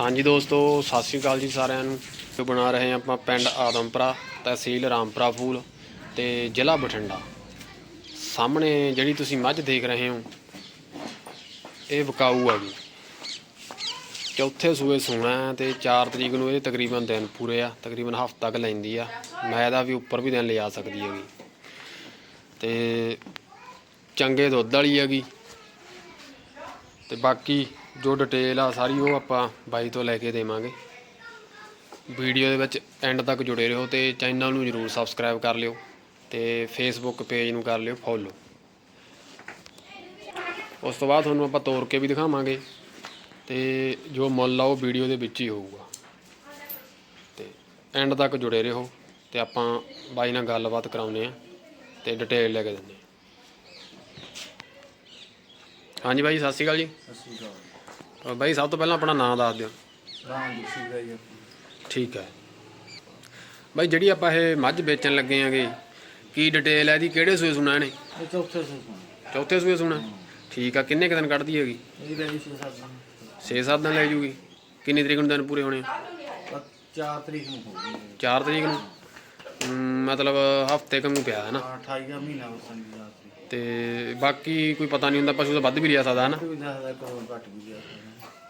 ਹਾਂਜੀ ਦੋਸਤੋ, ਸਤਿ ਸ਼੍ਰੀ ਅਕਾਲ ਜੀ ਸਾਰਿਆਂ ਨੂੰ। ਜੋ ਬਣਾ ਰਹੇ ਹਾਂ ਆਪਾਂ ਪਿੰਡ ਆਦਮਪੁਰਾ ਤਹਿਸੀਲ ਰਾਮਪੁਰਾ ਫੂਲ ਤੇ ਜ਼ਿਲ੍ਹਾ ਬਠਿੰਡਾ। ਸਾਹਮਣੇ ਜਿਹੜੀ ਤੁਸੀਂ ਮੱਝ ਦੇਖ ਰਹੇ ਹੋ, ਇਹ ਵਿਕਾਊ ਆ ਗਈ ਚੌਥੇ ਸੂਏ ਸੂਣਾ ਹੈ ਤੇ 4 ਤਰੀਕ ਨੂੰ ਇਹ ਤਕਰੀਬਨ ਦਿਨ ਪੂਰੇ ਆ, ਤਕਰੀਬਨ ਹਫ਼ਤਾ ਕੁ ਲੈਂਦੀ ਆ। ਮੈਂ ਦਾ ਵੀ ਉੱਪਰ ਵੀ ਦਿਨ ਲਿਜਾ ਸਕਦੀ ਹੈਗੀ। ਤੇ ਚੰਗੇ ਦੁੱਧ ਵਾਲੀ ਹੈਗੀ। ਤੇ ਬਾਕੀ ਜੋ ਡਿਟੇਲ ਆ, ਸਾਰੀ ਉਹ ਆਪਾਂ ਬਾਈ ਤੋਂ ਲੈ ਕੇ ਦੇਵਾਂਗੇ। ਵੀਡੀਓ ਦੇ ਵਿੱਚ ਐਂਡ ਤੱਕ ਜੁੜੇ ਰਹੋ ਤੇ ਚੈਨਲ ਨੂੰ ਜਰੂਰ ਸਬਸਕ੍ਰਾਈਬ ਕਰ ਲਿਓ ਤੇ ਫੇਸਬੁੱਕ ਪੇਜ ਨੂੰ ਕਰ ਲਿਓ ਫੋਲੋ ਉਸ ਤੋਂ ਬਾਅਦ ਤੁਹਾਨੂੰ ਆਪਾਂ ਤੋੜ ਕੇ ਵੀ ਦਿਖਾਵਾਂਗੇ ਤੇ ਜੋ ਮੁੱਲ ਆ, ਉਹ ਵੀਡੀਓ ਦੇ ਵਿੱਚ ਹੀ ਹੋਊਗਾ। ਤੇ ਐਂਡ ਤੱਕ ਜੁੜੇ ਰਹੋ ਤੇ ਆਪਾਂ ਬਾਈ ਨਾਲ ਗੱਲਬਾਤ ਕਰਾਉਨੇ ਆ ਤੇ ਡਿਟੇਲ ਲੈ ਕੇ ਦਿੰਦੇ ਹਾਂ। ਹਾਂਜੀ ਬਾਈ, ਸਤਿ ਸ਼੍ਰੀ ਅਕਾਲ ਜੀ। ਸਤਿ ਸ਼੍ਰੀ ਅਕਾਲ। ਅ, ਬਾਈ ਸਭ ਤੋਂ ਪਹਿਲਾਂ ਆਪਣਾ ਨਾਮ ਦੱਸ ਦਿਓ। ਰਾਮ ਜੀ ਸੀਗਾ ਜੀ। ਠੀਕ ਹੈ। ਬਾਈ ਜਿਹੜੀ ਆਪਾਂ ਇਹ ਮੱਝ ਵੇਚਣ ਲੱਗੇ ਆਂਗੇ ਕੀ ਡਿਟੇਲ ਹੈ ਇਹਦੀ? ਕਿਹੜੇ ਸੂਏ ਸੁਣਾ ਇਹਨੇ? ਇਹ ਚੌਥੇ ਸੇ ਸੁਣ। ਚੌਥੇ ਸੂਏ ਸੁਣਾ? ਠੀਕ ਆ ਕਿੰਨੇ ਕੁ ਦਿਨ ਕੱਢਦੀ ਹੈਗੀ? ਇਹ ਰਹੀ ਸੀ ਸਾਡਾ 6-7 ਦਿਨ ਲੈ ਜੂਗੀ। ਕਿੰਨੀ ਤਰੀਕ ਨੂੰ ਦਿਨ ਪੂਰੇ ਹੋਣੇ ਆ? 4 ਤਰੀਕ ਨੂੰ ਹੋ ਗਈ 4 ਤਰੀਕ ਨੂੰ? ਮਤਲਬ ਹਫ਼ਤੇ ਕੰਨੂ ਪਿਆ ਹੈ ਨਾ? 28 ਦਾ ਮਹੀਨਾ ਦੀ ਰਾਤ ਦੀ ਤੇ ਬਾਕੀ ਕੋਈ ਪਤਾ ਨਹੀਂ ਹੁੰਦਾ ਪਸ਼ੂ ਤਾਂ ਵੱਧ ਵੀ ਲਿਆ ਸਕਦਾ ਹੈ ਨਾ? ਕੋਈ ਦੱਸਦਾ ਕਰੋੜ ਘੱਟ ਵੀ ਗਿਆ ਸੀ।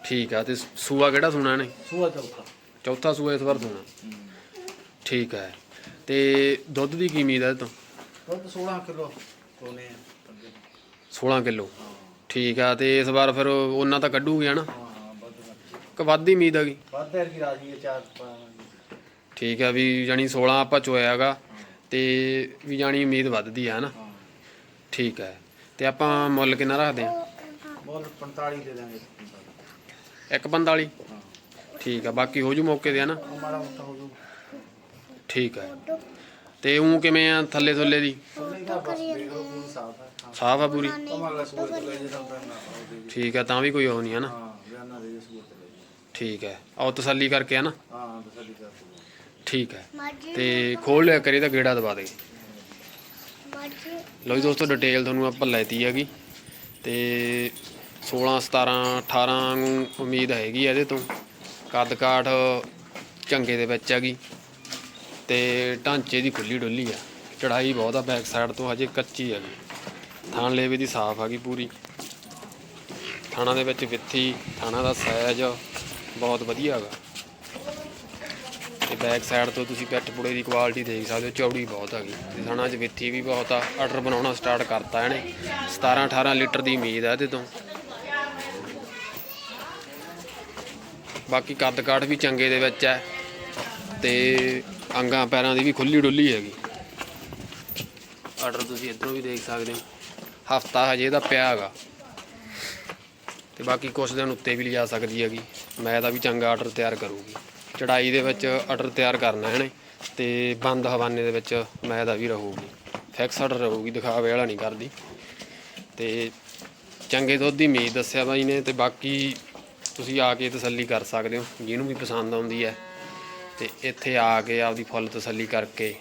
ਠੀਕ ਆ ਤੇ ਸੂਆ ਕਿਹੜਾ ਸੁਣਾ ਇਹਨੇ? ਸੂਆ ਚੌਥਾ। ਚੌਥਾ ਸੂਆ ਇਸ ਵਾਰ ਸੁਣਾ। ਠੀਕ ਹੈ ਤੇ ਦੁੱਧ ਦੀ ਕੀ ਉਮੀਦ ਹੈ ਤੋਂ? ਦੁੱਧ 16 ਕਿਲੋ ਕੋਨੇ ਆ ਅੱਗੇ। 16 ਕਿਲੋ। ਹਾਂ। ਠੀਕ ਆ ਤੇ ਇਸ ਵਾਰ ਫਿਰ ਉਹਨਾਂ ਤਾਂ ਕੱਢੂਗੀ ਹਨਾ ਕਿ ਵੱਧ ਹੀ ਉਮੀਦ ਹੈਗੀ ਵੱਧ। ਹੈ ਕਿ? ਰਾਜੀ ਹੈ ਚਾਰ ਪਾਵਾਂਗੇ। ਠੀਕ ਆ ਵੀ ਜਾਨੀ 16 ਆਪਾਂ ਚੋਇਆ ਹੈਗਾ ਤੇ ਵੀ ਜਾਨੀ ਉਮੀਦ ਵੱਧਦੀ ਆ ਹਨਾ ਠੀਕ ਹੈ ਤੇ ਆਪਾਂ ਮੁੱਲ ਕਿੰਨਾ ਰੱਖਦੇ ਆ? ਬੋਲ 45 ਦੇ ਦਾਂਗੇ। 145 ਹਾਂ ਠੀਕ ਆ ਬਾਕੀ ਹੋ ਜੂ ਮੌਕੇ ਤੇ ਹਨਾ? ਮਾੜਾ ਮੋਟਾ ਹੋ ਜੂ ਠੀਕ ਹੈ ਤੇ ਉਹ ਕਿਵੇਂ ਆ ਥੱਲੇ ਥੱਲੇ ਦੀ? ਸਾਫ਼ ਹੈ ਹਾਂ ਆ। ਪੂਰੀ? ਲੈ ਨਾ। ਠੀਕ ਆ ਤਾਂ ਵੀ ਕੋਈ ਉਹ ਨਹੀਂ ਹਨਾ? ਹਾਂ ਦੇ ਲੈ ਜੇ। ਠੀਕ ਹੈ ਆਓ ਤਸੱਲੀ ਕਰਕੇ ਹਾਂ ਕਰ ਦੂੰਗਾ ਠੀਕ ਹੈ ਤੇ ਖੋਲ ਲਿਆ ਕਰੀ ਤਾਂ ਗੇੜਾ ਦਵਾ ਦੇ। ਲਓ ਜੀ ਦੋਸਤੋ ਡਿਟੇਲ ਤੁਹਾਨੂੰ ਆਪਾਂ ਲੈਤੀ ਹੈਗੀ। ਤੇ 16 17 18 ਨੂੰ ਉਮੀਦ ਹੈਗੀ ਆ ਇਹਦੇ ਤੋਂ। ਕੱਦ ਕਾਠ ਚੰਗੇ ਦੇ ਵਿੱਚ ਹੈਗੀ। ਤੇ ਢਾਂਚੇ ਦੀ ਖੁੱਲੀ ਡੁੱਲੀ ਆ। ਚੜਾਈ ਬਹੁਤ ਆ ਬੈਕ ਸਾਈਡ ਤੋਂ ਹਜੇ ਕੱਚੀ ਹੈਗੀ। ਥਾਣ ਲੇਵੇ ਦੀ ਸਾਫ਼ ਹੈਗੀ ਪੂਰੀ। ਥਾਣਾ ਦੇ ਵਿੱਚ ਵਿੱਥੀ, ਥਾਣਾ ਦਾ ਸਾਈਜ਼ ਬਹੁਤ ਵਧੀਆ ਹੈਗਾ। ਤੇ ਬੈਕ ਸਾਈਡ ਤੋਂ ਤੁਸੀਂ ਪੈਟ ਪੁੜੇ ਦੀ ਕੁਆਲਿਟੀ ਦੇਖ ਸਕਦੇ ਹੋ, ਚੌੜੀ ਬਹੁਤ ਹੈਗੀ। ਤੇ ਥਾਣਾ 'ਚ ਵਿੱਥੀ ਵੀ ਬਹੁਤ ਆ। ਆਰਡਰ ਬਣਾਉਣਾ ਸਟਾਰਟ ਕਰਤਾ ਇਹਨੇ। 17 18 ਲੀਟਰ ਦੀ ਉਮੀਦ ਆ ਇਹਦੇ ਤੋਂ। ਬਾਕੀ ਕੱਦ ਕਾਠ ਵੀ ਚੰਗੇ ਦੇ ਵਿੱਚ ਹੈ ਤੇ ਅੰਗਾਂ ਪੈਰਾਂ ਦੀ ਵੀ ਖੁੱਲੀ ਡੁੱਲੀ ਹੈਗੀ। ਆਰਡਰ ਤੁਸੀਂ ਇੱਧਰੋਂ ਵੀ ਦੇਖ ਸਕਦੇ ਹੋ। ਹਫਤਾ ਹਜੇ ਦਾ ਪਿਆ ਹੈਗਾ। ਤੇ ਬਾਕੀ ਕੁਛ ਦਿਨ ਉੱਤੇ ਵੀ ਲਿਜਾ ਸਕਦੀ ਹੈਗੀ। ਮੈਂ ਤਾਂ ਵੀ ਚੰਗਾ ਆਰਡਰ ਤਿਆਰ ਕਰੂਗੀ। ਚੜਾਈ ਦੇ ਵਿੱਚ ਆਰਡਰ ਤਿਆਰ ਕਰਨਾ ਹੈ ਨੇ। ਤੇ ਬੰਦ ਹਵਾਨੇ ਦੇ ਵਿੱਚ ਮੈਂ ਦਾ ਵੀ ਰਹੂਗੀ। ਫਿਕਸ ਆਰਡਰ ਰਹੂਗੀ, ਦਿਖਾਵੇ ਵਾਲਾ ਨਹੀਂ ਕਰਦੀ। ਤੇ ਚੰਗੇ ਦੁੱਧ ਦੀ ਉਮੀਦ ਦੱਸਿਆ ਬਾਈ ਨੇ। ਤੇ ਬਾਕੀ ਤੁਸੀਂ ਆ ਕੇ ਤਸੱਲੀ ਕਰ ਸਕਦੇ ਹੋ, ਜਿਹਨੂੰ ਵੀ ਪਸੰਦ ਆਉਂਦੀ ਹੈ। ਤੇ ਇੱਥੇ ਆ ਕੇ ਆਪਦੀ ਫੁੱਲ ਤਸੱਲੀ ਕਰਕੇ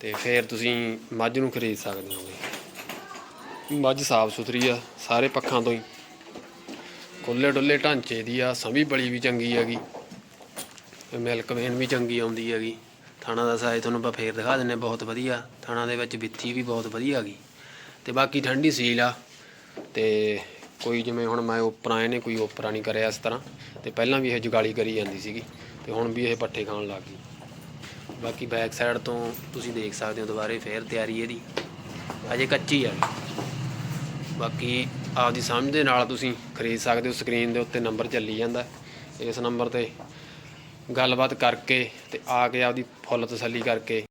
ਤੇ ਫਿਰ ਤੁਸੀਂ ਮੱਝ ਨੂੰ ਖਰੀਦ ਸਕਦੇ ਹੋ ਮੱਝ ਸਾਫ਼ ਸੁਥਰੀ ਆ, ਸਾਰੇ ਪੱਖਾਂ ਤੋਂ ਹੀ। ਖੁੱਲੇ ਡੁੱਲੇ ਢਾਂਚੇ ਦੀ ਆ ਸੰਭੀ ਬੜੀ ਵੀ ਚੰਗੀ ਹੈਗੀ। ਤੇ ਮਿਲਕ ਵੇਨ ਵੀ ਚੰਗੀ ਆਉਂਦੀ ਹੈਗੀ। ਥਾਣਾ ਦਾ ਸਾਈਜ਼ ਤੁਹਾਨੂੰ ਆਪਾਂ ਫੇਰ ਦਿਖਾ ਦਿੰਨੇ ਬਹੁਤ ਵਧੀਆ। ਥਾਣਾ ਦੇ ਵਿੱਚ ਵਿੱਥੀ ਵੀ ਬਹੁਤ ਵਧੀਆ ਹੈਗੀ। ਤੇ ਬਾਕੀ ਠੰਡੀ ਸੀਲ ਆ, ਤੇ ਕੋਈ ਜਿਵੇਂ ਹੁਣ ਮੈਂ ਉਪਰਾਂ, ਇਹਨੇ ਕੋਈ ਓਪਰਾ ਨਹੀਂ ਕਰਿਆ ਇਸ ਤਰ੍ਹਾਂ। ਤੇ ਪਹਿਲਾਂ ਵੀ ਇਹ ਜੁਗਾਲੀ ਕਰੀ ਜਾਂਦੀ ਸੀਗੀ। ਤੇ ਹੁਣ ਵੀ ਇਹ ਪੱਠੇ ਖਾਣ ਲੱਗ ਗਈ। ਬਾਕੀ ਬੈਕ ਸਾਈਡ ਤੋਂ ਤੁਸੀਂ ਦੇਖ ਸਕਦੇ ਹੋ ਦੁਬਾਰੇ ਫੇਰ ਤਿਆਰੀ ਇਹਦੀ। ਅਜੇ ਕੱਚੀ ਆ। ਬਾਕੀ ਆਪਦੀ ਸਮਝ ਦੇ ਨਾਲ ਤੁਸੀਂ ਖਰੀਦ ਸਕਦੇ ਹੋ। ਸਕਰੀਨ ਦੇ ਉੱਤੇ ਨੰਬਰ ਚੱਲੀ ਜਾਂਦਾ। ਇਸ ਨੰਬਰ ਤੇ ਗੱਲਬਾਤ ਕਰਕੇ ਤੇ ਆ ਕੇ ਆਪਦੀ ਫੁੱਲ ਤਸੱਲੀ ਕਰਕੇ